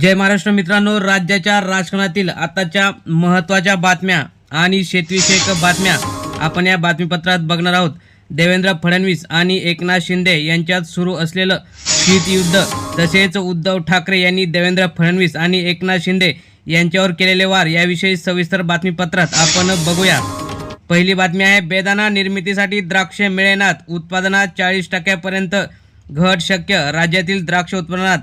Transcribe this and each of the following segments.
जय महाराष्ट्र मित्रांनो राज्याच्या राजकारणातील आताच्या महत्त्वाच्या बातम्या आणि शेतविषयक बातम्या आपण या बातमीपत्रात बघणार आहोत. देवेंद्र फडणवीस आणि एकनाथ शिंदे यांच्यात सुरू असलेलं शीतयुद्ध तसेच उद्धव ठाकरे यांनी देवेंद्र फडणवीस आणि एकनाथ शिंदे यांच्यावर केलेले वार याविषयी सविस्तर बातमीपत्रात आपण बघूया. पहिली बातमी आहे बेदाना निर्मितीसाठी द्राक्ष मिळेनात उत्पादनात चाळीस टक्क्यापर्यंत घट शक्य राज्यातील द्राक्ष उत्पादनात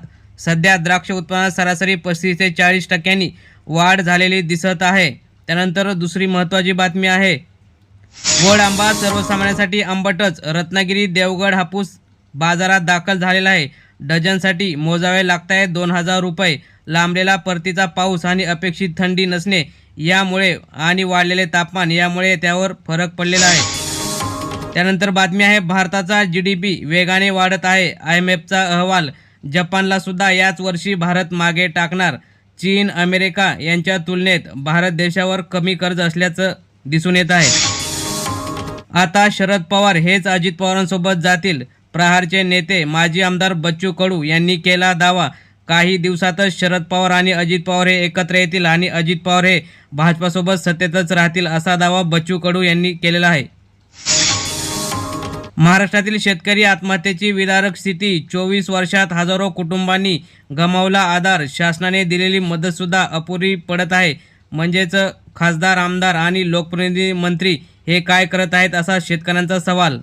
सध्या द्राक्ष उत्पादनात सरासरी पस्तीस ते चाळीस टक्क्यांनी वाढ झालेली दिसत आहे. त्यानंतर दुसरी महत्त्वाची बातमी आहे. गोड आंबा सर्वसामान्यांसाठी आंबटच. रत्नागिरी देवगड हापूस बाजारात दाखल झालेला आहे. डझनसाठी मोजावे लागत आहे दोन हजार रुपये. लांबलेला परतीचा पाऊस आणि अपेक्षित थंडी नसणे यामुळे आणि वाढलेले तापमान यामुळे त्यावर फरक पडलेला आहे. त्यानंतर बातमी आहे भारताचा जी डी पी वेगाने वाढत आहे. आय एम एफचा अहवाल जपानला सुद्धा याच वर्षी भारत मागे टाकणार. चीन अमेरिका यांच्या तुलनेत भारत देशावर कमी कर्ज असल्याचं दिसून येत आहे. आता शरद पवार हेच अजित पवारांसोबत जातील. प्रहारचे नेते माजी आमदार बच्चू कडू यांनी केला दावा. काही दिवसातच शरद पवार आणि अजित पवार हे एकत्र येतील आणि अजित पवार हे भाजपासोबत सत्तेतच राहतील असा दावा बच्चू कडू यांनी केलेला आहे. महाराष्ट्रातील शेतकरी आत्महत्येची विदारक स्थिती चोवीस वर्षात हजारो कुटुंबांनी गमावला आधार शासनाने दिलेली मदतसुद्धा अपुरी पडत आहे. म्हणजेच खासदार आमदार आणि लोकप्रतिनिधी मंत्री हे काय करत आहेत असा शेतकऱ्यांचा सवाल.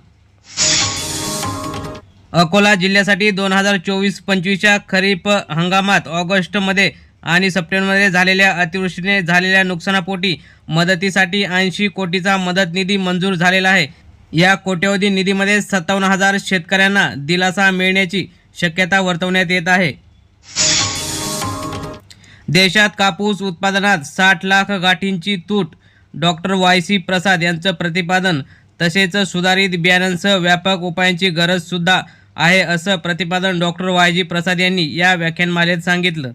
अकोला जिल्ह्यासाठी दोन हजार चोवीस पंचवीसच्या खरीप हंगामात ऑगस्टमध्ये आणि सप्टेंबरमध्ये झालेल्या अतिवृष्टीने झालेल्या नुकसानापोटी मदतीसाठी ऐंशी कोटीचा मदत निधी मंजूर झालेला आहे. या कोट्यवधी निधीमध्ये सत्तावन्न हजार शेतकऱ्यांना दिलासा मिळण्याची शक्यता वर्तवण्यात येत आहे. देशात कापूस उत्पादनात साठ लाख गाठींची तूट. डॉक्टर वाय सी प्रसाद यांचं प्रतिपादन तसेच सुधारित बियाणांसह व्यापक उपायांची गरज सुद्धा आहे असं प्रतिपादन डॉक्टर वाय जी प्रसाद यांनी या व्याख्यानमालेत सांगितलं.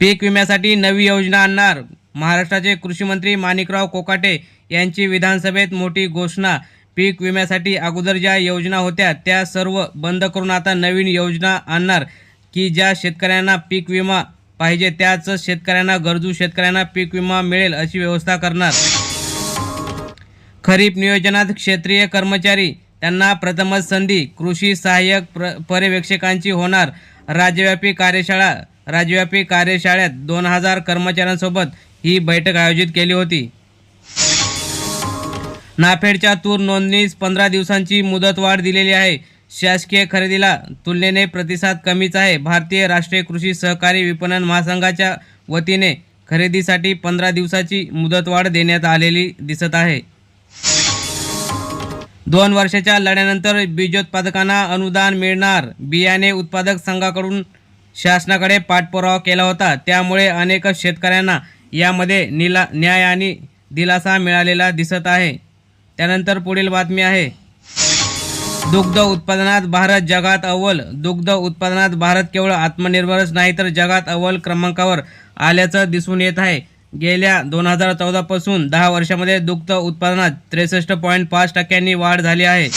पीक विम्यासाठी नवी योजना आणणार महाराष्ट्राचे कृषी मंत्री माणिकराव कोकाटे यांची विधानसभेत मोठी घोषणा. पीक विम्यासाठी अगोदर ज्या योजना होत्या त्या सर्व बंद करून आता नवीन योजना आणणार. की ज्या शेतकऱ्यांना पीक विमा पाहिजे त्याच शेतकऱ्यांना गरजू शेतकऱ्यांना पीक विमा मिळेल अशी व्यवस्था करणार. खरीप नियोजनात क्षेत्रीय कर्मचारी त्यांना प्रथमच संधी. कृषी सहाय्यक प्र पर्यवेक्षकांची होणार. राज्यव्यापी कार्यशाळा राज्यव्यापी कार्यशाळेत दोन हजार कर्मचाऱ्यांसोबत ही बैठक आयोजित केली होती. नाफेडच्या तूर नोंदणीस पंधरा दिवसांची मुदतवाढ दिलेली आहे. शासकीय खरेदीला तुलनेने प्रतिसाद कमीच आहे. भारतीय राष्ट्रीय कृषी सहकारी विपणन महासंघाच्या वतीने खरेदीसाठी पंधरा दिवसाची मुदतवाढ देण्यात आलेली दिसत आहे. दोन वर्षाच्या लढ्यानंतर बीजोत्पादकांना अनुदान मिळणार बियाणे उत्पादक संघाकडून शासनाकडे पाठपुरावा केला होता. त्यामुळे अनेक शेतकऱ्यांना यामध्ये निला न्याय आणि दिलासा मिळालेला दिसत आहे. त्यानंतर पुढील बातमी आहे. दुग्ध उत्पादनात भारत जगात अव्वल. दुग्ध उत्पादनात भारत केवळ आत्मनिर्भरच नाही तर जगात अव्वल क्रमांकावर आल्याचं दिसून येत आहे. गेल्या दोन हजार चौदापासून दहा वर्षामध्ये दुग्ध उत्पादनात त्रेसष्ट पॉईंट पाच टक्क्यांनी वाढ झाली आहे.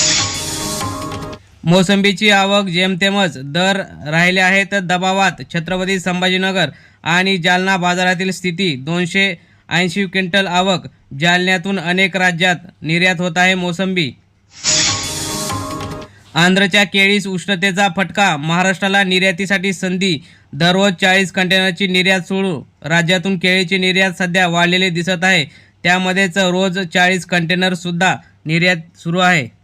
मोसंबीची आवक जेमतेमच दर राहिले आहेत. दबावात छत्रपती संभाजीनगर आणि जालना बाजारातील स्थिती दोनशे ऐंशी क्विंटल आवक. जालन्यातून अनेक राज्यात निर्यात होत आहे मोसंबी. आंध्रच्या केळीस उष्णतेचा फटका. महाराष्ट्राला निर्यातीसाठी संधी. दररोज चाळीस कंटेनरची निर्यात सुरू. राज्यातून केळीची निर्यात सध्या वाढलेली दिसत आहे. त्यामध्येच रोज चाळीस कंटेनरसुद्धा निर्यात सुरू आहे.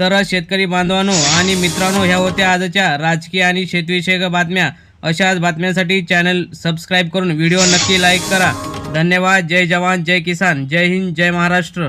तर शेतकरी बांधवांनो आणि मित्रांनो ह्या होत्या आजच्या राजकीय आणि शेतविषयक बातम्या. अशाच बातम्यांसाठी चॅनल सबस्क्राईब करून व्हिडिओ नक्की लाईक करा. धन्यवाद. जय जवान जय किसान. जय हिंद जय महाराष्ट्र.